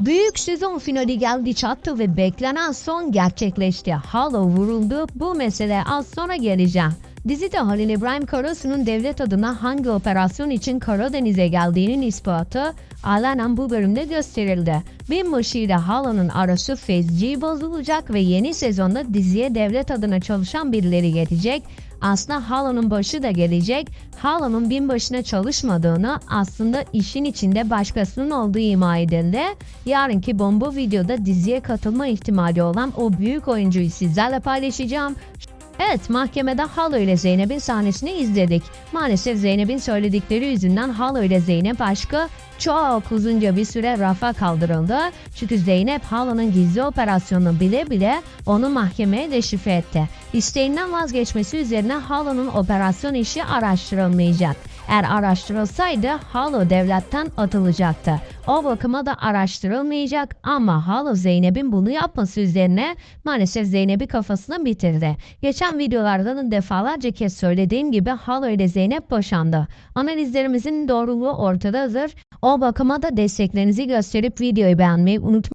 Büyük sezon finali geldi çattı ve beklenen son gerçekleşti. Halo vuruldu. Bu mesele az sonra geleceğim. Dizide Halil İbrahim Karasu'nun devlet adına hangi operasyon için Karadeniz'e geldiğinin ispatı alenen bu bölümde gösterildi. Binbaşı ile Halo'nun arası fezci bozulacak ve yeni sezonda diziye devlet adına çalışan birileri gelecek. Aslında Halo'nun başı da gelecek. Halo'nun binbaşına çalışmadığını aslında işin içinde başkasının olduğu ima edildi. Yarınki bomba videoda diziye katılma ihtimali olan o büyük oyuncuyu sizlerle paylaşacağım. Evet mahkemede Halo ile Zeynep'in sahnesini izledik. Maalesef Zeynep'in söyledikleri yüzünden Halo ile Zeynep aşkı çok uzunca bir süre rafa kaldırıldı. Çünkü Zeynep Halo'nun gizli operasyonunu bile bile onu mahkemeye deşifre etti. İsteğinden vazgeçmesi üzerine Halo'nun operasyon işi araştırılmayacak. Eğer araştırılsaydı Halo devletten atılacaktı. O bakıma da araştırılmayacak ama Halo Zeynep'in bunu yapması üzerine maalesef Zeynep'i kafasına bitirdi. Geçen videolarda da defalarca kez söylediğim gibi Halo ile Zeynep boşandı. Analizlerimizin doğruluğu ortadadır. O bakıma da desteklerinizi gösterip videoyu beğenmeyi unutmayın.